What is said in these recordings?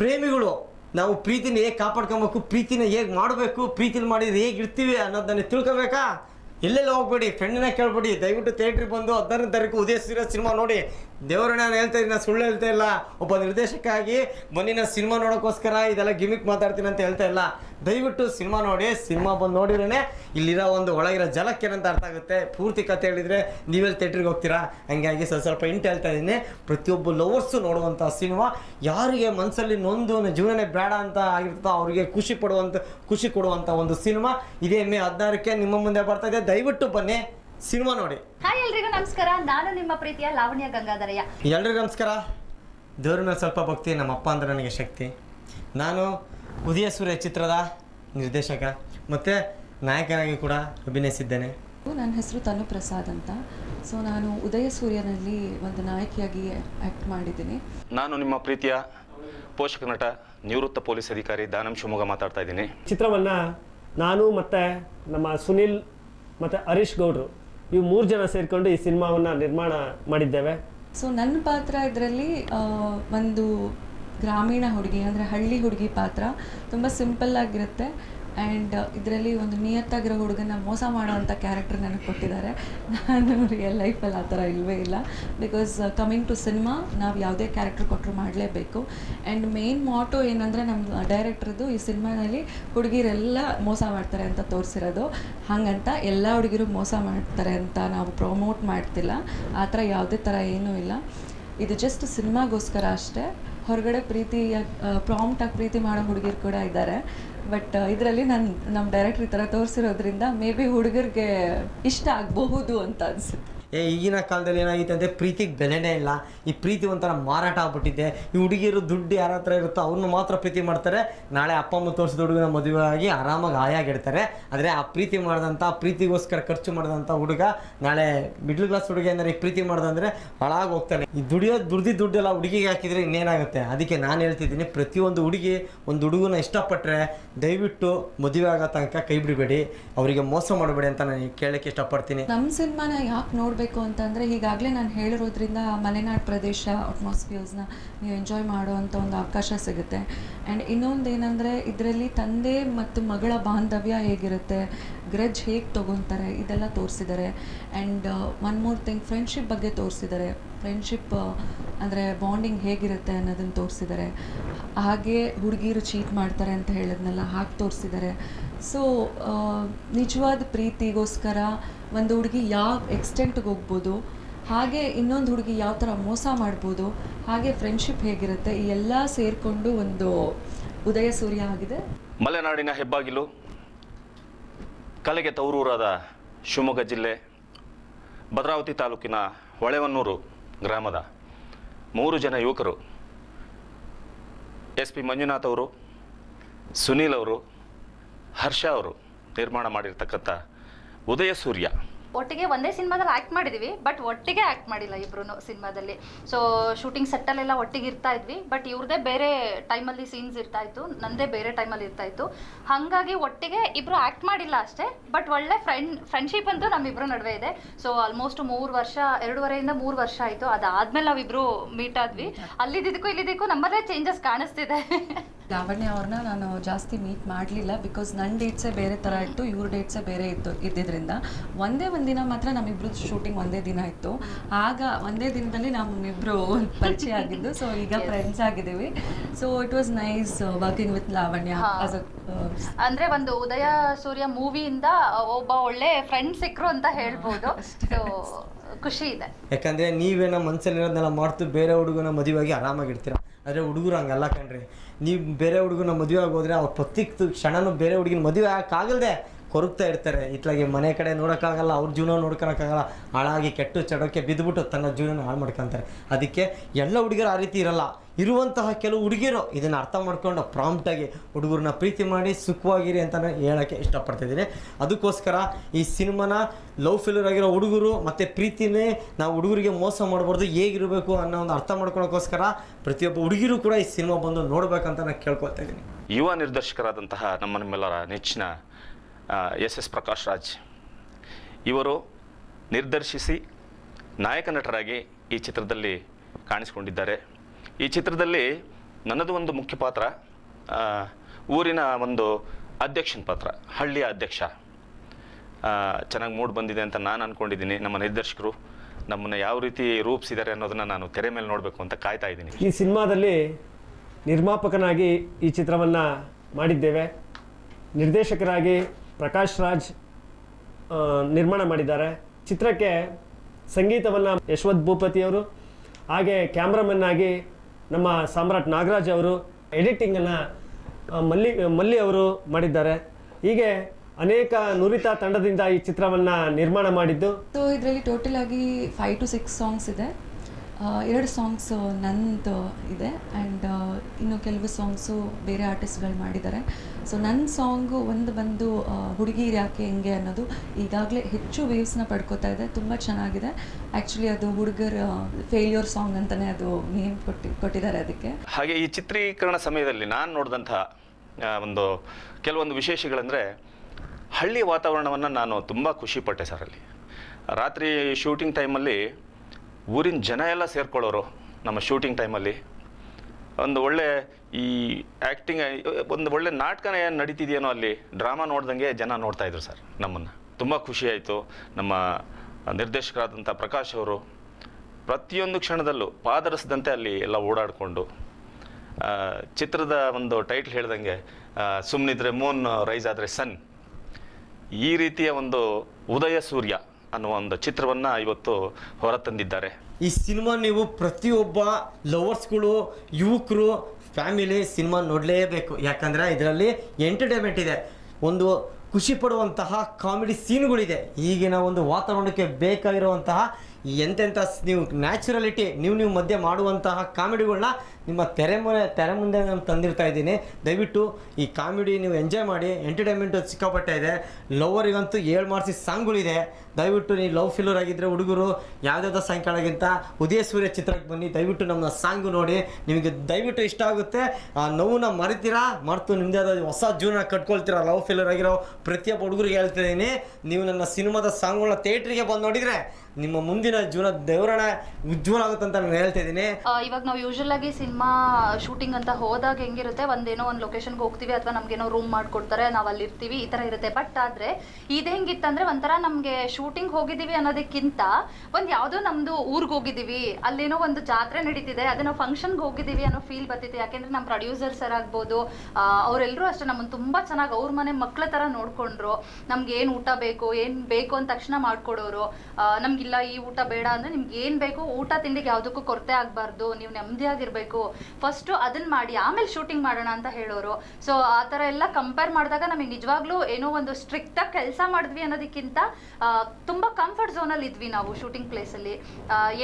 ಪ್ರೇಮಿಗಳು, ನಾವು ಪ್ರೀತಿನ ಹೇಗೆ ಕಾಪಾಡ್ಕೊಬೇಕು, ಪ್ರೀತಿನ ಹೇಗೆ ಮಾಡಬೇಕು, ಪ್ರೀತಿನ ಮಾಡಿದ್ರೆ ಹೇಗೆ ಇರ್ತೀವಿ ಅನ್ನೋದನ್ನ ತಿಳ್ಕೊಬೇಕಾ? ಎಲ್ಲೆಲ್ಲ ಹೋಗ್ಬೇಡಿ ಫ್ರೆಂಡ್ನ ಕೇಳ್ಬೇಡಿ, ದಯವಿಟ್ಟು ಥಿಯೇಟ್ರಿಗೆ ಬಂದು ಹದಿನಾರನೇ ತಾರೀಕು ಉದಯ ಸಿನಿಮಾ ನೋಡಿ ದೇವರನ್ನ ನಾನು ಹೇಳ್ತಾ ಇದ್ದೀನಿ ಸುಳ್ಳು ಹೇಳ್ತಾ ಇಲ್ಲ. ಒಬ್ಬ ನಿರ್ದೇಶಕ್ಕಾಗಿ ಬನ್ನಿ ನಾನು ಸಿನಿಮಾ ನೋಡೋಕ್ಕೋಸ್ಕರ ಇದೆಲ್ಲ ಗಿಮಿಕ್ ಮಾತಾಡ್ತೀನಿ ಅಂತ ಹೇಳ್ತಾ ಇಲ್ಲ. ದಯವಿಟ್ಟು ಸಿನಿಮಾ ನೋಡಿ, ಸಿನಿಮಾ ಬಂದು ನೋಡಿದ್ರೇ ಇಲ್ಲಿರೋ ಒಂದು ಒಳಗಿರೋ ಜಲಕ್ಕೆ ಏನಂತ ಅರ್ಥ ಆಗುತ್ತೆ. ಪೂರ್ತಿ ಕತೆ ಹೇಳಿದರೆ ನೀವೆಲ್ಲಿ ಥಿಯೇಟ್ರಿಗೆ ಹೋಗ್ತೀರಾ? ಹಂಗಾಗಿ ಸ್ವಲ್ಪ ಸ್ವಲ್ಪ ಇಂಟ್ ಹೇಳ್ತಾ ಇದ್ದೀನಿ. ಪ್ರತಿಯೊಬ್ಬ ಲವರ್ಸು ನೋಡುವಂಥ ಸಿನಿಮಾ ಯಾರಿಗೆ ಮನಸ್ಸಲ್ಲಿ ನೊಂದು ಒಂದು ಜೀವನನೇ ಬೇಡ ಅಂತ ಆಗಿರ್ತೋ ಅವರಿಗೆ ಖುಷಿ ಪಡುವಂಥ ಖುಷಿ ಕೊಡುವಂಥ ಒಂದು ಸಿನಿಮಾ ಇದೇ ಮೇ ಹದಿನಾರಕ್ಕೆ ನಿಮ್ಮ ಮುಂದೆ ಬರ್ತಾ ಇದೆ. ದಯವಿಟ್ಟು ಬನ್ನಿ. ಸಿನಿಮಾ ನೋಡಿ. ಹಾಯ್ ಎಲ್ರಿಗೂ ನಮಸ್ಕಾರ. ನಾನು ನಿಮ್ಮ ಪ್ರೀತಿಯ ಲಾವಣ್ಯ ಗಂಗಾಧರಯ್ಯ. ಎಲ್ರಿಗೂ ನಮಸ್ಕಾರ. ದೇವ್ರ ಮೇಲೆ ಸ್ವಲ್ಪ ಭಕ್ತಿ ನಮ್ಮ ಅಪ್ಪ ಅಂದ್ರೆ ನನಗೆ ಶಕ್ತಿ. ನಾನು ಉದಯ ಸೂರ್ಯ ಚಿತ್ರದ ನಿರ್ದೇಶಕ ಮತ್ತು ನಾಯಕನಾಗಿ ಕೂಡ ಅಭಿನಯಿಸಿದ್ದೇನೆ. ನನ್ನ ಹೆಸರು ತನು ಪ್ರಸಾದ್ ಅಂತ. ಸೊ ನಾನು ಉದಯ ಸೂರ್ಯನಲ್ಲಿ ಒಂದು ನಾಯಕಿಯಾಗಿ ಆ್ಯಕ್ಟ್ ಮಾಡಿದ್ದೀನಿ. ನಾನು ನಿಮ್ಮ ಪ್ರೀತಿಯ ಪೋಷಕ ನಟ ನಿವೃತ್ತ ಪೊಲೀಸ್ ಅಧಿಕಾರಿ ದಾನಂ ಶಿವಮೊಗ್ಗ ಮಾತಾಡ್ತಾ ಇದ್ದೀನಿ. ಚಿತ್ರವನ್ನು ನಾನು ಮತ್ತು ನಮ್ಮ ಸುನಿಲ್ ಮತ್ತು ಹರೀಶ್ ಗೌಡ್ರು ಇವು ಮೂರು ಜನ ಸೇರಿಕೊಂಡು ಈ ಸಿನಿಮಾವನ್ನ ನಿರ್ಮಾಣ ಮಾಡಿದ್ದೇವೆ. ಸೊ ನನ್ನ ಪಾತ್ರ ಇದರಲ್ಲಿ ಒಂದು ಗ್ರಾಮೀಣ ಹುಡುಗಿ, ಅಂದರೆ ಹಳ್ಳಿ ಹುಡುಗಿ ಪಾತ್ರ ತುಂಬ ಸಿಂಪಲ್ ಆಗಿರುತ್ತೆ. ಆ್ಯಂಡ್ ಇದರಲ್ಲಿ ಒಂದು ನಿಯತ್ತಾಗಿರೋ ಹುಡುಗನ ಮೋಸ ಮಾಡೋವಂಥ ಕ್ಯಾರೆಕ್ಟರ್ ನನಗೆ ಕೊಟ್ಟಿದ್ದಾರೆ. ನಾನು ರಿಯಲ್ ಲೈಫಲ್ಲಿ ಆ ಥರ ಇಲ್ಲವೇ ಇಲ್ಲ. ಬಿಕಾಸ್ ಕಮಿಂಗ್ ಟು ಸಿನಿಮಾ ನಾವು ಯಾವುದೇ ಕ್ಯಾರೆಕ್ಟರ್ ಕೊಟ್ಟರು ಮಾಡಲೇಬೇಕು. ಆ್ಯಂಡ್ ಮೇನ್ ಮಾಟೋ ಏನಂದರೆ ನಮ್ಮ ಡೈರೆಕ್ಟ್ರದ್ದು ಈ ಸಿನಿಮಾದಲ್ಲಿ ಹುಡುಗಿರೆಲ್ಲ ಮೋಸ ಮಾಡ್ತಾರೆ ಅಂತ ತೋರಿಸಿರೋದು. ಹಾಗಂತ ಎಲ್ಲ ಹುಡುಗಿರು ಮೋಸ ಮಾಡ್ತಾರೆ ಅಂತ ನಾವು ಪ್ರಮೋಟ್ ಮಾಡ್ತಿಲ್ಲ. ಆ ಥರ ಯಾವುದೇ ಥರ ಏನೂ ಇಲ್ಲ. ಇದು ಜಸ್ಟ್ ಸಿನಿಮಾಗೋಸ್ಕರ ಅಷ್ಟೇ. ಹೊರಗಡೆ ಪ್ರೀತಿ ಪ್ರಾಮ್ಟಾಗಿ ಪ್ರೀತಿ ಮಾಡೋ ಹುಡುಗಿರು ಕೂಡ ಇದ್ದಾರೆ. ಬಟ್ ಇದರಲ್ಲಿ ನಾನು ನಮ್ಮ ಡೈರೆಕ್ಟ್ರ್ ಈ ಥರ ತೋರಿಸಿರೋದ್ರಿಂದ ಮೇ ಬಿ ಹುಡುಗರಿಗೆ ಇಷ್ಟ ಆಗಬಹುದು ಅಂತ ಅನಿಸುತ್ತೆ. ಏ, ಈಗಿನ ಕಾಲದಲ್ಲಿ ಏನಾಗಿತ್ತು ಅಂದರೆ ಪ್ರೀತಿಗೆ ಬೆಲೆನೇ ಇಲ್ಲ. ಈ ಪ್ರೀತಿ ಒಂಥರ ಮಾರಾಟ ಆಗ್ಬಿಟ್ಟಿದೆ. ಈ ಹುಡುಗಿಯರು ದುಡ್ಡು ಯಾರ ಹತ್ರ ಇರುತ್ತೋ ಅವ್ರನ್ನ ಮಾತ್ರ ಪ್ರೀತಿ ಮಾಡ್ತಾರೆ. ನಾಳೆ ಅಪ್ಪ ಅಮ್ಮ ತೋರಿಸಿದ ಹುಡುಗನ ಮದುವೆ ಆಗಿ ಆರಾಮಾಗಿ ಹಾಯಾಗಿಡ್ತಾರೆ ಆದರೆ ಆ ಪ್ರೀತಿ ಮಾಡಿದಂಥ ಪ್ರೀತಿಗೋಸ್ಕರ ಖರ್ಚು ಮಾಡಿದಂಥ ಹುಡುಗ ನಾಳೆ ಮಿಡ್ಲ್ ಕ್ಲಾಸ್ ಹುಡುಗ ಅಂದರೆ ಪ್ರೀತಿ ಮಾಡ್ದಂದ್ರೆ ಹಾಳಾಗಿ ಹೋಗ್ತಾನೆ. ಈ ದುಡಿಯೋ ದುಡ್ದಿ ದುಡ್ಡೆಲ್ಲ ಹುಡುಗಿಗೆ ಹಾಕಿದರೆ ಇನ್ನೇನಾಗುತ್ತೆ? ಅದಕ್ಕೆ ನಾನು ಹೇಳ್ತಿದ್ದೀನಿ, ಪ್ರತಿಯೊಂದು ಹುಡುಗಿ ಒಂದು ಹುಡುಗನ ಇಷ್ಟಪಟ್ಟರೆ ದಯವಿಟ್ಟು ಮದುವೆ ಆಗೋ ತನಕ ಕೈ ಬಿಡಬೇಡಿ. ಅವರಿಗೆ ಮೋಸ ಮಾಡಬೇಡಿ ಅಂತ ನಾನು ಕೇಳಕ್ಕೆ ಇಷ್ಟಪಡ್ತೀನಿ. ನಮ್ಮ ಸಿನಿಮಾನ ಯಾಕೆ ನೋಡಬೇಕು? ಅಂತಂದರೆ ಈಗಾಗಲೇ ನಾನು ಹೇಳಿರೋದ್ರಿಂದ ಮಲೆನಾಡು ಪ್ರದೇಶ ಅಟ್ಮಾಸ್ಫಿಯರ್ಸ್ನ ನೀವು ಎಂಜಾಯ್ ಮಾಡುವಂಥ ಒಂದು ಅವಕಾಶ ಸಿಗುತ್ತೆ. ಆ್ಯಂಡ್ ಇನ್ನೊಂದು ಏನಂದರೆ ಇದರಲ್ಲಿ ತಂದೆ ಮತ್ತು ಮಗಳ ಬಾಂಧವ್ಯ ಹೇಗಿರುತ್ತೆ ಗ್ರಜ್ ಹೇಗೆ ತೊಗೊತಾರೆ, ಇದೆಲ್ಲ ತೋರಿಸಿದ್ದಾರೆ. And one more thing friendship ಬಗ್ಗೆ ತೋರಿಸಿದ್ದಾರೆ. ಫ್ರೆಂಡ್ಶಿಪ್ ಅಂದರೆ ಬಾಂಡಿಂಗ್ ಹೇಗಿರುತ್ತೆ ಅನ್ನೋದನ್ನು ತೋರಿಸಿದ್ದಾರೆ. ಹಾಗೆ ಹುಡುಗಿರು ಚೀಟ್ ಮಾಡ್ತಾರೆ ಅಂತ ಹೇಳಿದ್ನಲ್ಲ, ಹಾಗೆ ತೋರಿಸಿದ್ದಾರೆ. ಸೊ ನಿಜವಾದ ಪ್ರೀತಿಗೋಸ್ಕರ ಒಂದು ಹುಡುಗಿ ಯಾವ ಎಕ್ಸ್ಟೆಂಟ್ಗೆ ಹೋಗ್ಬೋದು, ಹಾಗೆ ಇನ್ನೊಂದು ಹುಡುಗಿ ಯಾವ ಥರ ಮೋಸ ಮಾಡ್ಬೋದು, ಹಾಗೆ ಫ್ರೆಂಡ್ಶಿಪ್ ಹೇಗಿರುತ್ತೆ, ಈ ಎಲ್ಲ ಸೇರಿಕೊಂಡು ಒಂದು ಉದಯ ಸೂರ್ಯ ಆಗಿದೆ. ಮಲೆನಾಡಿನ ಹೆಬ್ಬಾಗಿಲು, ಕಲೆಗೆ ತವರೂರಾದ ಶಿವಮೊಗ್ಗ ಜಿಲ್ಲೆ, ಭದ್ರಾವತಿ ತಾಲೂಕಿನ ಹೊಳೆವನ್ನೂರು ಗ್ರಾಮದ ಮೂರು ಜನ ಯುವಕರು, ಎಸ್ ಪಿ ಮಂಜುನಾಥ್ ಅವರು, ಸುನೀಲ್ ಅವರು ಹರ್ಷ ಅವರು ನಿರ್ಮಾಣ ಮಾಡಿರ್ತಕ್ಕಂಥ ಉದಯ ಸೂರ್ಯ. ಒಟ್ಟಿಗೆ ಒಂದೇ ಸಿನಿಮಾದಲ್ಲಿ ಆ್ಯಕ್ಟ್ ಮಾಡಿದ್ವಿ ಬಟ್ ಒಟ್ಟಿಗೆ ಆ್ಯಕ್ಟ್ ಮಾಡಿಲ್ಲ ಇಬ್ರು ಸಿನಿಮಾದಲ್ಲಿ. ಸೊ ಶೂಟಿಂಗ್ ಸೆಟ್ಟಲ್ಲೆಲ್ಲ ಒಟ್ಟಿಗೆ ಇರ್ತಾ ಇದ್ವಿ ಬಟ್ ಇವ್ರದೇ ಬೇರೆ ಟೈಮಲ್ಲಿ ಸೀನ್ಸ್ ಇರ್ತಾ ಇತ್ತು, ನಂದೇ ಬೇರೆ ಟೈಮಲ್ಲಿ ಇರ್ತಾ ಇತ್ತು. ಹಾಗಾಗಿ ಒಟ್ಟಿಗೆ ಇಬ್ರು ಆ್ಯಕ್ಟ್ ಮಾಡಿಲ್ಲ ಅಷ್ಟೇ ಬಟ್ ಒಳ್ಳೆ ಫ್ರೆಂಡ್ ಫ್ರೆಂಡ್ಶಿಪ್ ಅಂತೂ ನಮ್ಮಿಬ್ರ ನಡುವೆ ಇದೆ. ಸೊ ಆಲ್ಮೋಸ್ಟ್ ಮೂರು ವರ್ಷ, ಎರಡೂವರೆಯಿಂದ ಮೂರು ವರ್ಷ ಆಯಿತು, ಅದಾದ್ಮೇಲೆ ನಾವಿಬ್ಬರು ಮೀಟ್ ಆದ್ವಿ. ಅಲ್ಲಿದ್ದಕ್ಕೂ ಇಲ್ಲಿದ್ದಕ್ಕೂ ನಮ್ಮಲ್ಲೇ ಚೇಂಜಸ್ ಕಾಣಿಸ್ತಿದೆ. ಲಾವಣ್ಯ ಅವ್ರನ್ನ ನಾನು ಜಾಸ್ತಿ ಮೀಟ್ ಮಾಡಲಿಲ್ಲ ಬಿಕಾಸ್ ನನ್ನ ಡೇಟ್ಸೇ ಬೇರೆ ಥರ ಇತ್ತು, ಇವ್ರ ಡೇಟ್ಸೇ ಬೇರೆ ಇತ್ತು ಇದ್ದಿದ್ದರಿಂದ ಒಂದೇ ಒಂದು ದಿನ ಮಾತ್ರ ನಮ್ಮಿಬ್ರದ್ದು ಶೂಟಿಂಗ್ ಒಂದೇ ದಿನ ಇತ್ತು. ಆಗ ಒಂದೇ ದಿನದಲ್ಲಿ ನಮ್ಮಿಬ್ರು ಪರಿಚಯ ಆಗಿದ್ದು ಸೊ ಈಗ ಫ್ರೆಂಡ್ಸ್ ಆಗಿದ್ದೀವಿ. So it was nice working with Lavanya. As a ಅಂದ್ರೆ ಒಂದು ಉದಯ ಸೂರ್ಯ ಮೂವಿಯಿಂದ ಒಬ್ಬ ಒಳ್ಳೆ ಫ್ರೆಂಡ್ ಸಿಕ್ಕರು ಅಂತ ಹೇಳ್ಬೋದು. ಸೊ ಖುಷಿ ಇದೆ. ಯಾಕಂದ್ರೆ ನೀವೇನೋ ಮನಸ್ಸಲ್ಲಿರೋದನ್ನೆಲ್ಲ ಮಾಡ್ತು ಬೇರೆ ಹುಡುಗನ ಮದುವೆಯಾಗಿ ಆರಾಮಾಗಿರ್ತೀರ? ಆದರೆ ಹುಡುಗರು ಹಂಗಲ್ಲ ಕಣ್ರಿ. ನೀವು ಬೇರೆ ಹುಡುಗನ ಮದುವೆ ಆಗೋದ್ರೆ ಅವ್ರ ಪ್ರತಿ ಕ್ಷಣನೂ ಬೇರೆ ಹುಡುಗಿನ ಮದುವೆ ಆಗಲ್ದೆ ಕೊರಗ್ತಾ ಇರ್ತಾರೆ. ಇತ್ಲಾಗಿ ಮನೆ ಕಡೆ ನೋಡೋಕ್ಕಾಗಲ್ಲ, ಅವ್ರ ಜೀವನ ನೋಡ್ಕೊಳಕ್ಕಾಗಲ್ಲ. ಹಾಳಾಗಿ ಕೆಟ್ಟು ಚಡೋಕೆ ಬಿದ್ದುಬಿಟ್ಟು ತನ್ನ ಜೀವನ ಹಾಳು ಮಾಡ್ಕೊತಾರೆ. ಅದಕ್ಕೆ ಎಲ್ಲ ಹುಡುಗರು ಆ ರೀತಿ ಇರಲ್ಲ. ಇರುವಂತಹ ಕೆಲವು ಹುಡುಗಿರು ಇದನ್ನು ಅರ್ಥ ಮಾಡ್ಕೊಂಡು ಪ್ರಾಂಪ್ಟಾಗಿ ಹುಡುಗರನ್ನ ಪ್ರೀತಿ ಮಾಡಿ ಸುಖವಾಗಿರಿ ಅಂತ ಹೇಳೋಕ್ಕೆ ಇಷ್ಟಪಡ್ತಿದ್ದೀನಿ ಅದಕ್ಕೋಸ್ಕರ ಈ ಸಿನಿಮಾನ ಲವ್ ಫೇಲ್ಯೂರ್ ಆಗಿರೋ ಹುಡುಗರು ಮತ್ತು ಪ್ರೀತಿನೇ ನಾವು ಹುಡುಗರಿಗೆ ಮೋಸ ಮಾಡಬಾರ್ದು ಹೇಗಿರಬೇಕು ಅನ್ನೋ ಒಂದು ಅರ್ಥ ಮಾಡ್ಕೊಳಕ್ಕೋಸ್ಕರ ಪ್ರತಿಯೊಬ್ಬ ಹುಡುಗಿರು ಕೂಡ ಈ ಸಿನಿಮಾ ಬಂದು ನೋಡಬೇಕಂತ ನಾನು ಕೇಳ್ಕೊಳ್ತಾ ಇದ್ದೀನಿ. ಯುವ ನಿರ್ದೇಶಕರಾದಂತಹ ನಮ್ಮ ನಿಮ್ಮೆಲ್ಲರ ನೆಚ್ಚಿನ ಎಸ್ ಎಸ್ ಪ್ರಕಾಶ್ ರಾಜ್. ಇವರು ನಿರ್ದೇಶಿಸಿ ನಾಯಕ ನಟರಾಗಿ ಈ ಚಿತ್ರದಲ್ಲಿ ಕಾಣಿಸಿಕೊಂಡಿದ್ದಾರೆ. ಈ ಚಿತ್ರದಲ್ಲಿ ನನ್ನದು ಒಂದು ಮುಖ್ಯ ಪಾತ್ರ ಊರಿನ ಒಂದು ಅಧ್ಯಕ್ಷನ ಪಾತ್ರ, ಹಳ್ಳಿಯ ಅಧ್ಯಕ್ಷ. ಚೆನ್ನಾಗಿ ಮೂಡ್ ಬಂದಿದೆ ಅಂತ ನಾನು ಅಂದ್ಕೊಂಡಿದ್ದೀನಿ ನಮ್ಮ ನಿರ್ದೇಶಕರು ನಮ್ಮನ್ನು ಯಾವ ರೀತಿ ರೂಪಿಸಿದ್ದಾರೆ ಅನ್ನೋದನ್ನು ನಾನು ತೆರೆ ಮೇಲೆ ನೋಡಬೇಕು ಅಂತ ಕಾಯ್ತಾ ಇದ್ದೀನಿ. ಈ ಸಿನಿಮಾದಲ್ಲಿ ನಿರ್ಮಾಪಕನಾಗಿ ಈ ಚಿತ್ರವನ್ನು ಮಾಡಿದ್ದೇವೆ. ನಿರ್ದೇಶಕರಾಗಿ ಪ್ರಕಾಶ್ ರಾಜ್ ನಿರ್ಮಾಣ ಮಾಡಿದ್ದಾರೆ. ಚಿತ್ರಕ್ಕೆ ಸಂಗೀತವನ್ನು ಯಶವಂತ್ ಭೂಪತಿಯವರು ಹಾಗೆ ಕ್ಯಾಮ್ರಾಮನ್ ಆಗಿ ನಮ್ಮ ಸಾಮ್ರಾಟ್ ನಾಗರಾಜ್ ಅವರು ಎಡಿಟಿಂಗನ್ನು ಮಲ್ಲಿ ಮಲ್ಲಿ ಅವರು ಮಾಡಿದ್ದಾರೆ. ಹೀಗೆ ಅನೇಕ ನುರಿತ ತಂಡದಿಂದ ಈ ಚಿತ್ರವನ್ನು ನಿರ್ಮಾಣ ಮಾಡಿದ್ದು. ಸೊ ಇದರಲ್ಲಿ ಟೋಟಲ್ ಆಗಿ ಫೈವ್ ಟು ಸಿಕ್ಸ್ ಸಾಂಗ್ಸ್ ಇದೆ. ಎರಡು ಸಾಂಗ್ಸ್ ನಂದು ಇದೆ ಆ್ಯಂಡ್ ಇನ್ನು ಕೆಲವು ಸಾಂಗ್ಸು ಬೇರೆ ಆರ್ಟಿಸ್ಟ್ಗಳು ಮಾಡಿದ್ದಾರೆ. ಸೊ ನನ್ನ ಸಾಂಗು ಒಂದು ಬಂದು ಹುಡುಗಿ ಯಾಕೆ ಹೆಂಗೆ ಅನ್ನೋದು ಈಗಾಗಲೇ ಹೆಚ್ಚು ವೇವ್ಸ್ನ ಪಡ್ಕೋತಾ ಇದೆ. ತುಂಬ ಚೆನ್ನಾಗಿದೆ. ಆ್ಯಕ್ಚುಲಿ ಅದು ಹುಡುಗರ ಫೇಲ್ಯೂರ್ ಸಾಂಗ್ ಅಂತಲೇ ಅದು ನೇಮ್ ಕೊಟ್ಟಿ, ಕೊಟ್ಟಿದ್ದಾರೆ ಅದಕ್ಕೆ. ಹಾಗೆ ಈ ಚಿತ್ರೀಕರಣ ಸಮಯದಲ್ಲಿ ನಾನು ನೋಡಿದಂತಹ ಒಂದು ಕೆಲವೊಂದು ವಿಶೇಷಗಳಂದರೆ ಹಳ್ಳಿ ವಾತಾವರಣವನ್ನು ನಾನು ತುಂಬ ಖುಷಿಪಟ್ಟೆ ಸರ್ ಅಲ್ಲಿ. ರಾತ್ರಿ ಶೂಟಿಂಗ್ ಟೈಮಲ್ಲಿ ಊರಿನ ಜನ ಎಲ್ಲ ಸೇರ್ಕೊಳ್ಳೋರು ನಮ್ಮ ಶೂಟಿಂಗ್ ಟೈಮಲ್ಲಿ ಒಂದು ಒಳ್ಳೆ ಈ ಆ್ಯಕ್ಟಿಂಗ್ ಒಂದು ಒಳ್ಳೆ ನಾಟಕನೇ ಏನು ನಡೀತಿದೆಯೇನೋ ಅಲ್ಲಿ ಡ್ರಾಮಾ ನೋಡ್ದಂಗೆ ಜನ ನೋಡ್ತಾಯಿದ್ರು ಸರ್ ನಮ್ಮನ್ನು. ತುಂಬ ಖುಷಿಯಾಯಿತು ನಮ್ಮ ನಿರ್ದೇಶಕರಾದಂಥ ಪ್ರಕಾಶ್ ಅವರು ಪ್ರತಿಯೊಂದು ಕ್ಷಣದಲ್ಲೂ ಪಾದರಸದಂತೆ ಅಲ್ಲಿ ಎಲ್ಲ ಓಡಾಡಿಕೊಂಡು ಚಿತ್ರದ ಒಂದು ಟೈಟ್ಲ್ ಹೇಳ್ದಂಗೆ ಸುಮ್ಮನಿದ್ರೆ ಮೂನ್ ರೈಸ್ ಆದರೆ ಸನ್ ಈ ರೀತಿಯ ಒಂದು ಉದಯ ಸೂರ್ಯ. ಅನ್ನುವ ಒಂದು ಚಿತ್ರವನ್ನ ಇವತ್ತು ಹೊರತಂದಿದ್ದಾರೆ. ಈ ಸಿನಿಮಾ ನೀವು ಪ್ರತಿಯೊಬ್ಬ ಲವರ್ಸ್ಗಳು, ಯುವಕರು, ಫ್ಯಾಮಿಲಿ ಸಿನಿಮಾ ನೋಡಲೇಬೇಕು. ಯಾಕಂದರೆ ಇದರಲ್ಲಿ ಎಂಟರ್ಟೈನ್ಮೆಂಟ್ ಇದೆ. ಒಂದು ಖುಷಿ ಪಡುವಂತಹ ಕಾಮಿಡಿ ಸೀನ್ಗಳಿದೆ. ಈಗಿನ ಒಂದು ವಾತಾವರಣಕ್ಕೆ ಬೇಕಾಗಿರುವಂತಹ ಎಂತೆಂಥ ನೀವು ನ್ಯಾಚುರಲಿಟಿ, ನೀವು ನೀವು ಮಧ್ಯೆ ಮಾಡುವಂತಹ ಕಾಮಿಡಿಗಳನ್ನ ನಿಮ್ಮ ತೆರೆ ಮುಂದೆ ತೆರೆ ಮುಂದೆ ನಾನು ತಂದಿರ್ತಾ ಇದ್ದೀನಿ. ದಯವಿಟ್ಟು ಈ ಕಾಮಿಡಿ ನೀವು ಎಂಜಾಯ್ ಮಾಡಿ. ಎಂಟರ್ಟೈನ್ಮೆಂಟು ಸಿಕ್ಕಾಪಟ್ಟೆ ಇದೆ. ಲವರಿಗಂತೂ ಏಳು ಮಾಡಿಸಿ ಸಾಂಗ್ಗಳಿದೆ. ದಯವಿಟ್ಟು ನೀವು ಲವ್ ಫಿಲ್ಲರ್ ಆಗಿದ್ದರೆ ಹುಡುಗರು, ಯಾವುದಾದ್ರು ಸಾಯಂಕಾಲಗಿಂತ ಉದಯ ಸೂರ್ಯ ಚಿತ್ರಕ್ಕೆ ಬನ್ನಿ. ದಯವಿಟ್ಟು ನಮ್ಮ ಸಾಂಗು ನೋಡಿ. ನಿಮಗೆ ದಯವಿಟ್ಟು ಇಷ್ಟ ಆಗುತ್ತೆ. ಆ, ನೋವನ್ನ ಮರಿತೀರಾ? ಮರೆತು ನಿಮ್ಮದೇ ಹೊಸ ಜೀವನ ಕಟ್ಕೊಳ್ತೀರಾ? ಲವ್ ಫಿಲ್ಲರ್ ಆಗಿರೋ ಪ್ರತಿಯೊಬ್ಬ ಹುಡುಗರಿಗೆ ಹೇಳ್ತಿದ್ದೀನಿ. ನೀವು ನನ್ನ ಸಿನಿಮಾದ ಸಾಂಗ್ಗಳನ್ನ ಥಿಯೇಟ್ರಿಗೆ ಬಂದು ನೋಡಿದರೆ ನಿಮ್ಮ ಮುಂದಿನ ಜೀವನ ದೇವರಣ ಉಜ್ವಲ ಆಗುತ್ತೆ ಅಂತ ನಾನು ಹೇಳ್ತಾ ಇದ್ದೀನಿ. ಇವಾಗ ನಾವು ಯೂಶಲ್ ಆಗಿ ಸಿನಿಮಾ ಶೂಟಿಂಗ್ ಅಂತ ಹೋದಾಗ ಹೆಂಗಿರುತ್ತೆ? ಒಂದೇನೋ ಒಂದು ಲೊಕೇಶನ್ಗೆ ಹೋಗ್ತೀವಿ ಅಥವಾ ನಮ್ಗೇನೋ ರೂಮ್ ಮಾಡ್ಕೊಡ್ತಾರೆ ನಾವು ಅಲ್ಲಿ ಇರ್ತೀವಿ ಈ ತರ ಇರುತ್ತೆ. ಬಟ್ ಆದ್ರೆ ಇದು ಹೆಂಗಿತ್ತಂದ್ರೆ ಒಂಥರ ನಮಗೆ ಶೂಟಿಂಗ್ ಹೋಗಿದ್ದೀವಿ ಅನ್ನೋದಕ್ಕಿಂತ ಒಂದು ಯಾವುದೋ ನಮ್ಮದು ಊರಿಗೆ ಹೋಗಿದ್ದೀವಿ ಅಲ್ಲೇನೋ ಒಂದು ಜಾತ್ರೆ ನಡೀತಿದೆ ಅದನ್ನ ಫಂಕ್ಷನ್ ಫಂಕ್ಷನ್ಗೆ ಹೋಗಿದ್ದೀವಿ ಅನ್ನೋ ಫೀಲ್ ಬರ್ತಿತ್ತು. ಯಾಕೆಂದ್ರೆ ನಮ್ಮ ಪ್ರೊಡ್ಯೂಸರ್ ಸರ್ ಆಗ್ಬೋದು ಅವರೆಲ್ಲರೂ ಅಷ್ಟೇ ನಮ್ಮನ್ನು ತುಂಬಾ ಚೆನ್ನಾಗಿ ಅವ್ರ ಮನೆ ಮಕ್ಕಳ ತರ ನೋಡ್ಕೊಂಡ್ರು. ನಮ್ಗೆ ಏನು ಊಟ ಬೇಕು ಏನು ಬೇಕು ಅಂತ ತಕ್ಷಣ ಮಾಡ್ಕೊಡೋರು. ಆ, ನಮ್ಗಿಲ್ಲ ಈ ಊಟ ಬೇಡ ಅಂದ್ರೆ ನಿಮ್ಗೆ ಏನು ಬೇಕು ಊಟ ತಿಂಡಿಗೆ ಯಾವುದಕ್ಕೂ ಕೊರತೆ ಆಗಬಾರ್ದು, ನೀವು ನೆಮ್ಮದಿಯಾಗಿರ್ಬೇಕು. ಫಸ್ಟು ಅದನ್ನ ಮಾಡಿ, ಆಮೇಲೆ ಶೂಟಿಂಗ್ ಮಾಡೋಣ ಅಂತ ಹೇಳೋರು. ಸೊ ಆ ಥರ ಎಲ್ಲ ಕಂಪೇರ್ ಮಾಡಿದಾಗ ನಮಗೆ ನಿಜವಾಗ್ಲೂ ಏನೋ ಒಂದು ಸ್ಟ್ರಿಕ್ಟಾಗಿ ಕೆಲಸ ಮಾಡಿದ್ವಿ ಅನ್ನೋದಕ್ಕಿಂತ ತುಂಬಾ ಕಂಫರ್ಟ್ ಝೋನಲ್ಲಿ ಇದ್ವಿ ನಾವು ಶೂಟಿಂಗ್ ಪ್ಲೇಸಲ್ಲಿ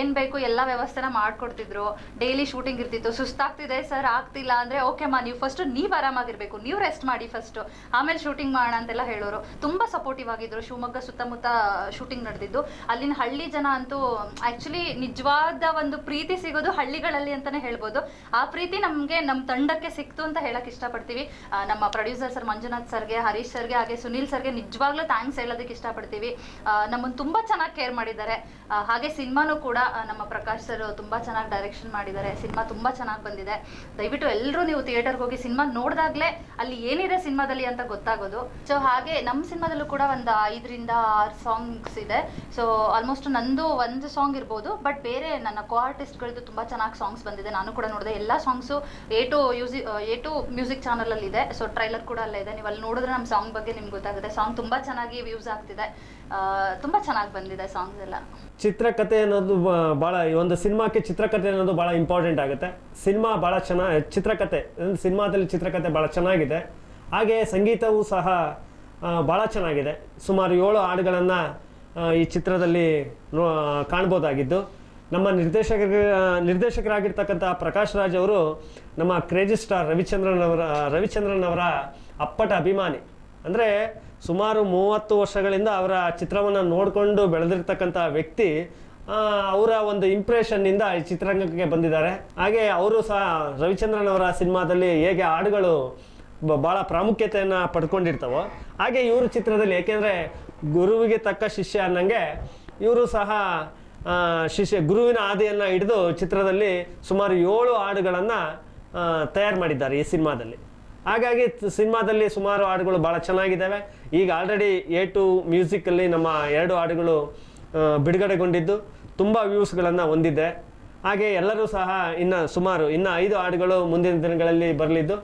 ಏನು ಬೇಕು ಎಲ್ಲ ವ್ಯವಸ್ಥೆನ ಮಾಡ್ಕೊಡ್ತಿದ್ರು. ಡೈಲಿ ಶೂಟಿಂಗ್ ಇರ್ತಿತ್ತು. ಸುಸ್ತಾಗ್ತಿದೆ ಸರ್ ಆಗ್ತಿಲ್ಲ ಅಂದರೆ ಓಕೆ ಮಾ, ನೀವು ಫಸ್ಟು ನೀವು ಆರಾಮಾಗಿರ್ಬೇಕು. ನೀವು ರೆಸ್ಟ್ ಮಾಡಿ ಫಸ್ಟು ಆಮೇಲೆ ಶೂಟಿಂಗ್ ಮಾಡೋಣ ಅಂತೆಲ್ಲ ಹೇಳೋರು. ತುಂಬ ಸಪೋರ್ಟಿವ್ ಆಗಿದ್ರು. ಶಿವಮೊಗ್ಗ ಸುತ್ತಮುತ್ತ ಶೂಟಿಂಗ್ ನಡೆದಿದ್ದು. ಅಲ್ಲಿನ ಹಳ್ಳಿ ಜನ ಅಂತೂ ಆಕ್ಚುಲಿ ನಿಜವಾದ ಒಂದು ಪ್ರೀತಿ ಸಿಗೋದು ಹಳ್ಳಿಗಳಲ್ಲಿ ಅಂತಾನೆ ಹೇಳ್ಬೋದು. ಆ ಪ್ರೀತಿ ನಮಗೆ ನಮ್ಮ ತಂಡಕ್ಕೆ ಸಿಕ್ತು ಅಂತ ಹೇಳಕ್ ಇಷ್ಟಪಡ್ತೀವಿ. ನಮ್ಮ ಪ್ರೊಡ್ಯೂಸರ್ ಸರ್ ಮಂಜುನಾಥ್ ಸರ್ಗೆ, ಹರೀಶ್ ಸರ್ಗೆ, ಹಾಗೆ ಸುನೀಲ್ ಸರ್ಗೆ ನಿಜವಾಗ್ಲೂ ಥ್ಯಾಂಕ್ಸ್ ಹೇಳೋದಕ್ಕೆ ಇಷ್ಟಪಡ್ತೀವಿ. ನಮ್ಮನ್ನು ತುಂಬಾ ಚೆನ್ನಾಗಿ ಕೇರ್ ಮಾಡಿದ್ದಾರೆ. ಹಾಗೆ ಸಿನಿಮಾನು ಕೂಡ ನಮ್ಮ ಪ್ರಕಾಶ್ ಸರ್ ತುಂಬಾ ಚೆನ್ನಾಗಿ ಡೈರೆಕ್ಷನ್ ಮಾಡಿದ್ದಾರೆ. ಸಿನಿಮಾ ತುಂಬಾ ಚೆನ್ನಾಗಿ ಬಂದಿದೆ. ದಯವಿಟ್ಟು ಎಲ್ಲರೂ ನೀವು ಥಿಯೇಟರ್ಗೆ ಹೋಗಿ ಸಿನಿಮಾ ನೋಡಿದಾಗಲೇ ಅಲ್ಲಿ ಏನಿದೆ ಸಿನಿಮಾದಲ್ಲಿ ಅಂತ ಗೊತ್ತಾಗೋದು. ಸೊ ಹಾಗೆ ನಮ್ಮ ಸಿನಿಮಾದಲ್ಲೂ ಕೂಡ ಒಂದು ಐದರಿಂದ ಆರು ಸಾಂಗ್ಸ್ ಇದೆ. ಸೊ ಆಲ್ಮೋಸ್ಟ್ ನಂದು ಒಂದು ಸಾಂಗ್ ಇರ್ಬೋದು ಬಟ್ ಬೇರೆ ನನ್ನ ಕೋ ಆರ್ಟಿಸ್ಟ್ಗಳದ್ದು ತುಂಬ ಚೆನ್ನಾಗಿ ಸಾಂಗ್ಸ್ ಬಂದಿದೆ. ನಾನು ಕೂಡ ನೋಡಿದೆ. ಎಲ್ಲ songs A two UC A two music ಚಾನಲಲ್ಲಿ ಇದೆ. ಸೊ ಟ್ರೈಲರ್ ಕೂಡ ಅಲ್ಲೇ ಇದೆ. ನೀವು ಅಲ್ಲಿ ನೋಡಿದ್ರೆ ನಮ್ಮ ಸಾಂಗ್ ಬಗ್ಗೆ ನಿಮ್ಗೆ ಗೊತ್ತಾಗುತ್ತೆ. ಸಾಂಗ್ ತುಂಬ ಚೆನ್ನಾಗಿ ವ್ಯೂಸ್ ಆಗ್ತಿದೆ. ತುಂಬ ಚೆನ್ನಾಗಿ ಬಂದಿದೆ ಸಾಂಗ್ಸ್ ಎಲ್ಲ. ಚಿತ್ರಕಥೆ ಅನ್ನೋದು ಭಾಳ ಈ ಒಂದು ಸಿನಿಮಾಕ್ಕೆ ಚಿತ್ರಕಥೆ ಅನ್ನೋದು ಭಾಳ ಇಂಪಾರ್ಟೆಂಟ್ ಆಗುತ್ತೆ. ಸಿನಿಮಾ ಭಾಳ ಚೆನ್ನಾಗಿ ಚಿತ್ರಕಥೆ ಸಿನಿಮಾದಲ್ಲಿ ಚಿತ್ರಕಥೆ ಭಾಳ ಚೆನ್ನಾಗಿದೆ. ಹಾಗೆ ಸಂಗೀತವೂ ಸಹ ಭಾಳ ಚೆನ್ನಾಗಿದೆ. ಸುಮಾರು ಏಳು ಹಾಡುಗಳನ್ನು ಈ ಚಿತ್ರದಲ್ಲಿ ಕಾಣ್ಬೋದಾಗಿದ್ದು. ನಮ್ಮ ನಿರ್ದೇಶಕ ನಿರ್ದೇಶಕರಾಗಿರ್ತಕ್ಕಂಥ ಪ್ರಕಾಶ್ ರಾಜ್ ಅವರು ನಮ್ಮ ಕ್ರೇಜಿ ಸ್ಟಾರ್ ರವಿಚಂದ್ರನ್ ಅವರ ರವಿಚಂದ್ರನ್ ಅವರ ಅಪ್ಪಟ ಅಭಿಮಾನಿ. ಅಂದರೆ ಸುಮಾರು ಮೂವತ್ತು ವರ್ಷಗಳಿಂದ ಅವರ ಚಿತ್ರವನ್ನು ನೋಡಿಕೊಂಡು ಬೆಳೆದಿರ್ತಕ್ಕಂಥ ವ್ಯಕ್ತಿ ಅವರ ಒಂದು ಇಂಪ್ರೆಷನ್ನಿಂದ ಈ ಚಿತ್ರರಂಗಕ್ಕೆ ಬಂದಿದ್ದಾರೆ. ಹಾಗೆ ಅವರು ಸಹ ರವಿಚಂದ್ರನ್ ಅವರ ಸಿನಿಮಾದಲ್ಲಿ ಹೇಗೆ ಹಾಡುಗಳು ಬಹಳ ಪ್ರಾಮುಖ್ಯತೆಯನ್ನು ಪಡ್ಕೊಂಡಿರ್ತವೋ, ಹಾಗೆ ಇವರು ಚಿತ್ರದಲ್ಲಿ ಏಕೆಂದರೆ ಗುರುವಿಗೆ ತಕ್ಕ ಶಿಷ್ಯ ಅನ್ನಂಗೆ ಇವರು ಸಹ ಶಿಷ್ಯ ಗುರುವಿನ ಹಾದಿಯನ್ನು ಹಿಡಿದು ಚಿತ್ರದಲ್ಲಿ ಸುಮಾರು ಏಳು ಹಾಡುಗಳನ್ನು ತಯಾರು ಮಾಡಿದ್ದಾರೆ ಈ ಸಿನಿಮಾದಲ್ಲಿ. ಹಾಗಾಗಿ ಸಿನಿಮಾದಲ್ಲಿ ಸುಮಾರು ಹಾಡುಗಳು ಭಾಳ ಚೆನ್ನಾಗಿದ್ದಾವೆ. ಈಗ ಆಲ್ರೆಡಿ ಎ ಟು ಮ್ಯೂಸಿಕಲ್ಲಿ ನಮ್ಮ ಎರಡು ಹಾಡುಗಳು ಬಿಡುಗಡೆಗೊಂಡಿದ್ದು. ತುಂಬ ವ್ಯೂಸ್ಗಳನ್ನು ಹೊಂದಿದೆ. ಹಾಗೆ ಎಲ್ಲರೂ ಸಹ ಇನ್ನು ಸುಮಾರು, ಇನ್ನು ಐದು ಹಾಡುಗಳು ಮುಂದಿನ ದಿನಗಳಲ್ಲಿ ಬರಲಿದ್ದು.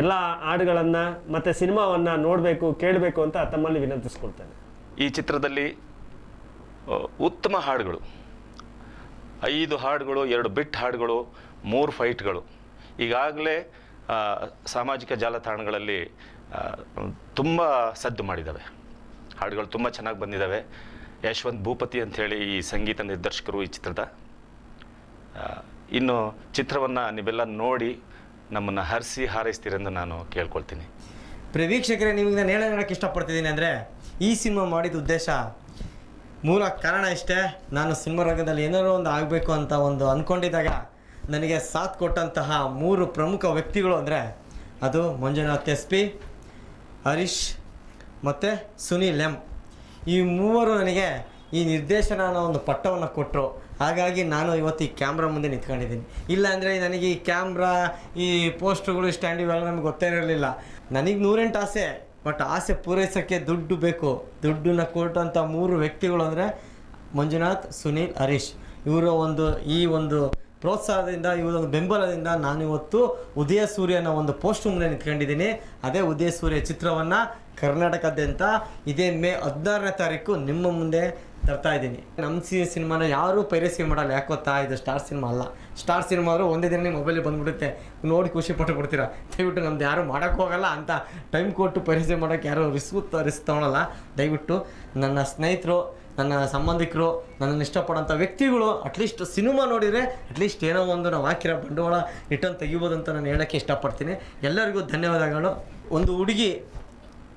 ಎಲ್ಲ ಹಾಡುಗಳನ್ನು ಮತ್ತು ಸಿನಿಮಾವನ್ನ ನೋಡಬೇಕು, ಕೇಳಬೇಕು ಅಂತ ತಮ್ಮಲ್ಲಿ ವಿನಂತಿಸ್ಕೊಳ್ತೇನೆ. ಈ ಚಿತ್ರದಲ್ಲಿ ಉತ್ತಮ ಹಾಡುಗಳು. ಐದು ಹಾಡುಗಳು, ಎರಡು ಬಿಟ್ ಹಾಡುಗಳು, ಮೂರು ಫೈಟ್ಗಳು. ಈಗಾಗಲೇ ಸಾಮಾಜಿಕ ಜಾಲತಾಣಗಳಲ್ಲಿ ತುಂಬ ಸದ್ದು ಮಾಡಿದ್ದಾವೆ. ಹಾಡುಗಳು ತುಂಬ ಚೆನ್ನಾಗಿ ಬಂದಿದ್ದಾವೆ. ಯಶವಂತ್ ಭೂಪತಿ ಅಂಥೇಳಿ ಈ ಸಂಗೀತ ನಿರ್ದೇಶಕರು ಈ ಚಿತ್ರದ. ಇನ್ನು ಚಿತ್ರವನ್ನು ನೀವೆಲ್ಲ ನೋಡಿ ನಮ್ಮನ್ನು ಹರಿಸಿ ಹಾರೈಸ್ತೀರೆಂದು ನಾನು ಕೇಳ್ಕೊಳ್ತೀನಿ. ಪ್ರವೀಕ್ಷಕರೇ ನಿಮಗೆ ನಾನು ಹೇಳೋ ಹೇಳೋಕ್ಕೆ ಇಷ್ಟಪಡ್ತಿದ್ದೀನಿ ಅಂದರೆ ಈ ಸಿನಿಮಾ ಮಾಡಿದ ಉದ್ದೇಶ ಮೂಲ ಕಾರಣ ಇಷ್ಟೇ. ನಾನು ಸಿನಿಮಾ ರಂಗದಲ್ಲಿ ಏನಾರೋ ಒಂದು ಆಗಬೇಕು ಅಂತ ಒಂದು ಅಂದ್ಕೊಂಡಿದ್ದಾಗ ನನಗೆ ಸಾಥ್ ಕೊಟ್ಟಂತಹ ಮೂರು ಪ್ರಮುಖ ವ್ಯಕ್ತಿಗಳು ಅಂದರೆ ಅದು ಮಂಜುನಾಥ್ ಎಸ್ ಪಿ ಹರೀಶ್ ಮತ್ತು ಸುನೀಲ್ ಎಂ. ಈ ಮೂವರು ನನಗೆ ಈ ನಿರ್ದೇಶನ ಅನ್ನೋ ಒಂದು ಪಟ್ಟವನ್ನು ಕೊಟ್ಟರು ಹಾಗಾಗಿ ನಾನು ಇವತ್ತು ಈ ಕ್ಯಾಮ್ರಾ ಮುಂದೆ ನಿಂತ್ಕೊಂಡಿದ್ದೀನಿ. ಇಲ್ಲ ಅಂದರೆ ನನಗೆ ಈ ಕ್ಯಾಮ್ರಾ, ಈ ಪೋಸ್ಟ್ಗಳು ಸ್ಟ್ಯಾಂಡ್ ಇವೆಲ್ಲ ನಮ್ಗೆ ಗೊತ್ತೇ ಇರಲಿಲ್ಲ. ನನಗೆ ನೂರೆಂಟು ಆಸೆ, ಬಟ್ ಆಸೆ ಪೂರೈಸೋಕ್ಕೆ ದುಡ್ಡು ಬೇಕು. ದುಡ್ಡನ್ನ ಕೊಟ್ಟಂಥ ಮೂರು ವ್ಯಕ್ತಿಗಳು ಅಂದರೆ ಮಂಜುನಾಥ್, ಸುನೀಲ್, ಹರೀಶ್. ಇವರ ಒಂದು, ಈ ಒಂದು ಪ್ರೋತ್ಸಾಹದಿಂದ ಇವರ ಒಂದು ಬೆಂಬಲದಿಂದ ನಾನು ಇವತ್ತು ಉದಯ ಸೂರ್ಯನ ಒಂದು ಪೋಸ್ಟ್ ಮುಂದೆ ನಿಂತ್ಕೊಂಡಿದ್ದೀನಿ. ಅದೇ ಉದಯ ಸೂರ್ಯ ಚಿತ್ರವನ್ನು ಕರ್ನಾಟಕದಾದ್ಯಂತ ಇದೇ ಮೇ ಹದಿನಾರನೇ ತಾರೀಕು ನಿಮ್ಮ ಮುಂದೆ ತರ್ತಾ ಇದ್ದೀನಿ. ನಮ್ಮ ಸಿ ಸಿನಿಮಾನ ಯಾರೂ ಪೈರಸಿ ಮಾಡಲ್ಲ. ಯಾಕೆ ಗೊತ್ತಾ? ಇದು ಸ್ಟಾರ್ ಸಿನಿಮಾ ಅಲ್ಲ. ಸ್ಟಾರ್ ಸಿನಿಮಾ ಆದರೂ ಒಂದೇ ದಿನ ಮೊಬೈಲಿಗೆ ಬಂದ್ಬಿಡುತ್ತೆ. ನೋಡಿ ಖುಷಿ ಪಟ್ಟು ಬಿಡ್ತೀರಾ ದಯವಿಟ್ಟು ನಮ್ದು ಯಾರು ಮಾಡೋಕ್ಕೆ ಹೋಗಲ್ಲ ಅಂತ ಟೈಮ್ ಕೊಟ್ಟು ಪೈರಸಿ ಮಾಡೋಕ್ಕೆ ಯಾರು ರಿಸ್ಕ್ ರಿಸ್ಕ್ ತೊಗೊಳಲ್ಲ. ದಯವಿಟ್ಟು ನನ್ನ ಸ್ನೇಹಿತರು, ನನ್ನ ಸಂಬಂಧಿಕರು, ನನ್ನನ್ನು ಇಷ್ಟಪಡೋಂಥ ವ್ಯಕ್ತಿಗಳು ಅಟ್ಲೀಸ್ಟ್ ಸಿನಿಮಾ ನೋಡಿದರೆ ಅಟ್ಲೀಸ್ಟ್ ಏನೋ ಒಂದು ನಾವು ಹಾಕಿರೋ ಬಂಡವಾಳ ರಿಟರ್ನ್ ತೆಗಿಬೋದು ಅಂತ ನಾನು ಹೇಳೋಕ್ಕೆ ಇಷ್ಟಪಡ್ತೀನಿ. ಎಲ್ಲರಿಗೂ ಧನ್ಯವಾದಗಳು. ಒಂದು ಹುಡುಗಿ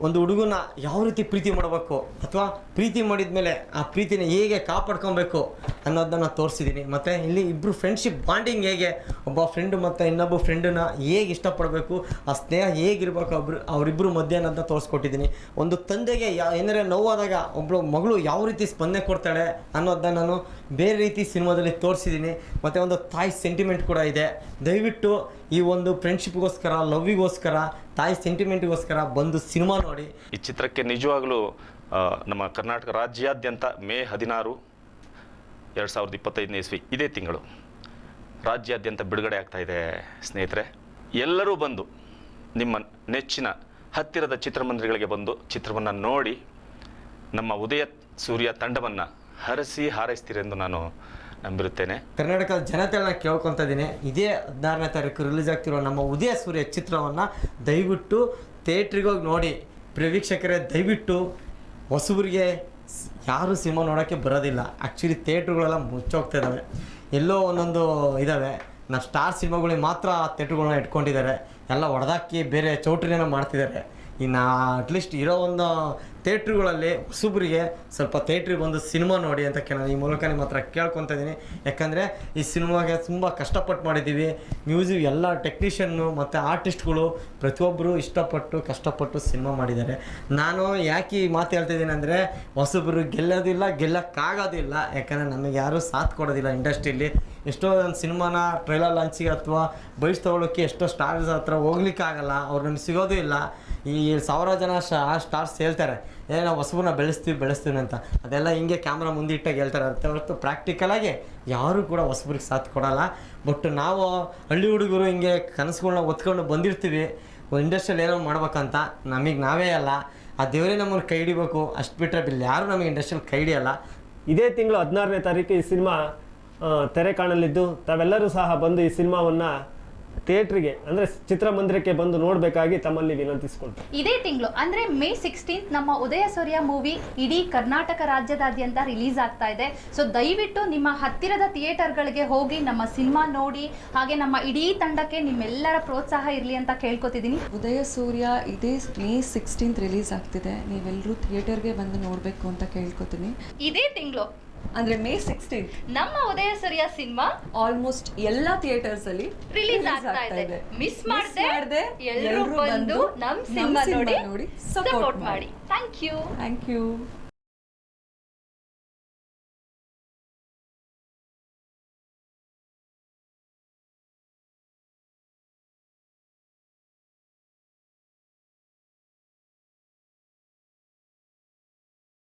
ಒಂದು ಹುಡುಗನ ಯಾವ ರೀತಿ ಪ್ರೀತಿ ಮಾಡಬೇಕು ಅಥವಾ ಪ್ರೀತಿ ಮಾಡಿದ ಮೇಲೆ ಆ ಪ್ರೀತಿನ ಹೇಗೆ ಕಾಪಾಡ್ಕೊಬೇಕು ಅನ್ನೋದನ್ನ ತೋರಿಸಿದ್ದೀನಿ ಮತ್ತು ಇಲ್ಲಿ ಇಬ್ಬರು ಫ್ರೆಂಡ್ಶಿಪ್ ಬಾಂಡಿಂಗ್ ಹೇಗೆ, ಒಬ್ಬ ಫ್ರೆಂಡು ಮತ್ತು ಇನ್ನೊಬ್ಬ ಫ್ರೆಂಡನ್ನ ಹೇಗೆ ಇಷ್ಟಪಡಬೇಕು, ಆ ಸ್ನೇಹ ಹೇಗಿರ್ಬೇಕು ಒಬ್ರು ಅವರಿಬ್ಬರು ಮಧ್ಯೆ ಅನ್ನೋದನ್ನ ತೋರಿಸ್ಕೊಟ್ಟಿದ್ದೀನಿ ಒಂದು ತಂದೆಗೆ ಯಾ, ಏನಾರ ನೋವಾದಾಗ ಒಬ್ಬಳು ಮಗಳು ಯಾವ ರೀತಿ ಸ್ಪಂದನೆ ಕೊಡ್ತಾಳೆ ಅನ್ನೋದನ್ನ ನಾನು ಬೇರೆ ರೀತಿ ಸಿನಿಮಾದಲ್ಲಿ ತೋರಿಸಿದ್ದೀನಿ. ಮತ್ತು ಒಂದು ತಾಯಿ ಸೆಂಟಿಮೆಂಟ್ ಕೂಡ ಇದೆ. ದಯವಿಟ್ಟು ಈ ಒಂದು ಫ್ರೆಂಡ್ಶಿಪ್ಗೋಸ್ಕರ ಲವ್ವಿಗೋಸ್ಕರ ತಾಯಿ ಸೆಂಟಿಮೆಂಟ್ಗೋಸ್ಕರ ಬಂದು ಸಿನಿಮಾ ನೋಡಿ. ಈ ಚಿತ್ರಕ್ಕೆ ನಿಜವಾಗಲೂ ನಮ್ಮ ಕರ್ನಾಟಕ ರಾಜ್ಯಾದ್ಯಂತ ಮೇ ಹದಿನಾರು, ಎರಡು ಸಾವಿರದ ಇಪ್ಪತ್ತೈದನೇ ಇಸ್ವಿ, ಇದೇ ತಿಂಗಳು. ರಾಜ್ಯಾದ್ಯಂತ ಬಿಡುಗಡೆ ಆಗ್ತಾ ಇದೆ, ಸ್ನೇಹಿತರೆ. ಎಲ್ಲರೂ ಬಂದು, ನಿಮ್ಮ ನೆಚ್ಚಿನ ಹತ್ತಿರದ ಚಿತ್ರಮಂದಿರಗಳಿಗೆ ಬಂದು ಚಿತ್ರವನ್ನು ನೋಡಿ, ನಮ್ಮ ಉದಯ ಸೂರ್ಯ ತಂಡವನ್ನು ಹರಸಿ ಹಾರೈಸ್ತೀರೆಂದು ನಾನು ನಂಬಿರುತ್ತೇನೆ. ಕರ್ನಾಟಕದ ಜನತೆಗಳನ್ನ ಕೇಳ್ಕೊತ ಇದ್ದೀನಿ. ಇದೇ ಹದಿನಾರನೇ ತಾರೀಕು ರಿಲೀಸ್ ಆಗ್ತಿರೋ ನಮ್ಮ ಉದಯ ಸೂರ್ಯ ಚಿತ್ರವನ್ನು ದಯವಿಟ್ಟು ಥಿಯೇಟ್ರಿಗೆ ಹೋಗಿ ನೋಡಿ. ಪ್ರವೀಕ್ಷಕರೇ ದಯವಿಟ್ಟು ಹೊಸಬರಿಗೆ ಯಾರು ಸಿನಿಮಾ ನೋಡೋಕ್ಕೆ ಬರೋದಿಲ್ಲ. ಆ್ಯಕ್ಚುಲಿ ಥಿಯೇಟ್ರುಗಳೆಲ್ಲ ಮುಚ್ಚೋಗ್ತಾ ಇದ್ದಾವೆ ಎಲ್ಲೋ ಒಂದೊಂದು ಇದ್ದಾವೆ ನಾವು ಸ್ಟಾರ್ ಸಿನಿಮಾಗಳಿಗೆ ಮಾತ್ರ ಥಿಯೇಟ್ರುಗಳನ್ನ ಇಟ್ಕೊಂಡಿದ್ದಾರೆ. ಎಲ್ಲ ಹೊಡೆದಾಕಿ ಬೇರೆ ಚೌಟ್ರಿನ ಮಾಡ್ತಿದ್ದಾರೆ. ಇನ್ನು ಅಟ್ಲೀಸ್ಟ್ ಇರೋ ಒಂದು ಥಿಯೇಟ್ರುಗಳಲ್ಲಿ ಹೊಸಬ್ರಿಗೆ ಸ್ವಲ್ಪ ಥಿಯೇಟ್ರಿಗೆ ಬಂದು ಸಿನಿಮಾ ನೋಡಿ ಅಂತ ಕೇಳ ನಾನು ಈ ಮೂಲಕ ನಿಮ್ಮ ಹತ್ರ ಕೇಳ್ಕೊತಾ ಇದ್ದೀನಿ. ಯಾಕಂದರೆ ಈ ಸಿನಿಮಾಗೆ ತುಂಬ ಕಷ್ಟಪಟ್ಟು ಮಾಡಿದ್ದೀವಿ. ಮ್ಯೂಸಿಕ್ ಎಲ್ಲ ಟೆಕ್ನಿಷಿಯನ್ನು ಮತ್ತು ಆರ್ಟಿಸ್ಟ್ಗಳು ಪ್ರತಿಯೊಬ್ಬರು ಇಷ್ಟಪಟ್ಟು ಕಷ್ಟಪಟ್ಟು ಸಿನಿಮಾ ಮಾಡಿದ್ದಾರೆ. ನಾನು ಯಾಕೆ ಈ ಮಾತು ಹೇಳ್ತಿದ್ದೀನಿ ಅಂದರೆ ಹೊಸಬ್ರು ಗೆಲ್ಲೋದಿಲ್ಲ, ಗೆಲ್ಲಕ್ಕಾಗೋದಿಲ್ಲ. ಯಾಕಂದರೆ ನಮಗೆ ಯಾರೂ ಸಾಥ್ ಕೊಡೋದಿಲ್ಲ ಇಂಡಸ್ಟ್ರಿಯಲ್ಲಿ ಎಷ್ಟೋ ಒಂದು ಸಿನಿಮಾನ ಟ್ರೈಲರ್ ಲಾಂಚಿಗೆ ಅಥವಾ ಬೈಸ್ ತೊಗೊಳೋಕ್ಕೆ ಎಷ್ಟೋ ಸ್ಟಾರ್ಸ್ ಹತ್ರ ಹೋಗ್ಲಿಕ್ಕಾಗಲ್ಲ. ಅವ್ರು ನಮ್ಗೆ ಸಿಗೋದೂ ಇಲ್ಲ. ಈ ಸಾವಿರ ಜನ ಸ್ಟಾರ್ಸ್ ಹೇಳ್ತಾರೆ. ಏ, ನಾವು ಹೊಸಬನ್ನ ಬೆಳೆಸ್ತೀವಿ ಬೆಳೆಸ್ತೀವಿ ಅಂತ. ಅದೆಲ್ಲ ಹಿಂಗೆ ಕ್ಯಾಮ್ರಾ ಮುಂದೆ ಇಟ್ಟಾಗ ಹೇಳ್ತಾರೆ. ಅಂತ ಹೊರತು ಪ್ರಾಕ್ಟಿಕಲಾಗಿ ಯಾರೂ ಕೂಡ ಹೊಸಬ್ರಿಗೆ ಸಾಥ್ ಕೊಡಲ್ಲ. ಬಟ್ ನಾವು ಹಳ್ಳಿ ಹುಡುಗರು ಹಿಂಗೆ ಕನಸುಗಳನ್ನ ಒತ್ಕೊಂಡು ಬಂದಿರ್ತೀವಿ. ಇಂಡಸ್ಟ್ರಿಯಲ್ಲಿ ಏನೋ ಮಾಡ್ಬೇಕಂತ. ನಮಗೆ ನಾವೇ ಅಲ್ಲ. ಆ ದೇವರೇ ನಮ್ಮನ್ನು ಕೈ ಹಿಡಿಬೇಕು. ಅಷ್ಟು ಬಿಟ್ಟರೆ ಬಿಲ್ ಯಾರು ನಮಗೆ ಇಂಡಸ್ಟ್ರಿಯಲ್ ಕೈ ಹಿಡಿಯಲ್ಲ. ಇದೇ ತಿಂಗಳು ಹದಿನಾರನೇ ತಾರೀಕು ಈ ಸಿನಿಮಾ ತೆರೆ ಕಾಣಲಿದ್ದು ತಾವೆಲ್ಲರೂ ಸಹ ಬಂದು ಈ ಸಿನಿಮಾವನ್ನು ಥಿಯೇಟ್ರಿಗೆ ಅಂದ್ರೆ ಚಿತ್ರಮಂದಿರಕ್ಕೆ ಬಂದು ನೋಡಬೇಕಾಗಿ ತಮ್ಮಲ್ಲಿ ವಿನಂತಿಸಿಕೊಂಡು ಇದೇ ತಿಂಗಳು ಅಂದ್ರೆ ಮೇ ಸಿಕ್ಸ್ಟೀನ್ ನಮ್ಮ ಉದಯ ಸೂರ್ಯ ಮೂವಿ ಇಡೀ ಕರ್ನಾಟಕ ರಾಜ್ಯದಾದ್ಯಂತ ರಿಲೀಸ್ ಆಗ್ತಾ ಇದೆ. ಸೊ ದಯವಿಟ್ಟು ನಿಮ್ಮ ಹತ್ತಿರದ ಥಿಯೇಟರ್ಗಳಿಗೆ ಹೋಗಿ ನಮ್ಮ ಸಿನಿಮಾ ನೋಡಿ ಹಾಗೆ ನಮ್ಮ ಇಡೀ ತಂಡಕ್ಕೆ ನಿಮ್ಮೆಲ್ಲರ ಪ್ರೋತ್ಸಾಹ ಇರಲಿ ಅಂತ ಕೇಳ್ಕೊತಿದ್ದೀನಿ. ಉದಯ ಸೂರ್ಯ ಇದೇ ಮೇ ಸಿಕ್ಸ್ಟೀನ್ತ್ ರಿಲೀಸ್ ಆಗ್ತಿದೆ. ನೀವೆಲ್ಲರೂ ಥಿಯೇಟರ್ಗೆ ಬಂದು ನೋಡಬೇಕು ಅಂತ ಕೇಳ್ಕೊತೀನಿ. ಇದೇ ತಿಂಗಳು. ಅಂದರೆ ಮೇ ಸಿಕ್ಸ್ಟೀನ್ ನಮ್ಮ ಉದಯ ಸೂರ್ಯ ಸಿನಿಮಾ ಆಲ್ಮೋಸ್ಟ್ ಎಲ್ಲಾ ಥಿಯೇಟರ್ಸ್ ಅಲ್ಲಿ ರಿಲೀಸ್ ಆಗ್ತಾ ಇದೆ. ಮಿಸ್ ಮಾಡದೆ ಎಲ್ಲರೂ ಬಂದು ನಮ್ ಸಿನಿಮಾ ನೋಡಿ ನೋಡಿ ಸಪೋರ್ಟ್ ಮಾಡಿ. Thank you thank you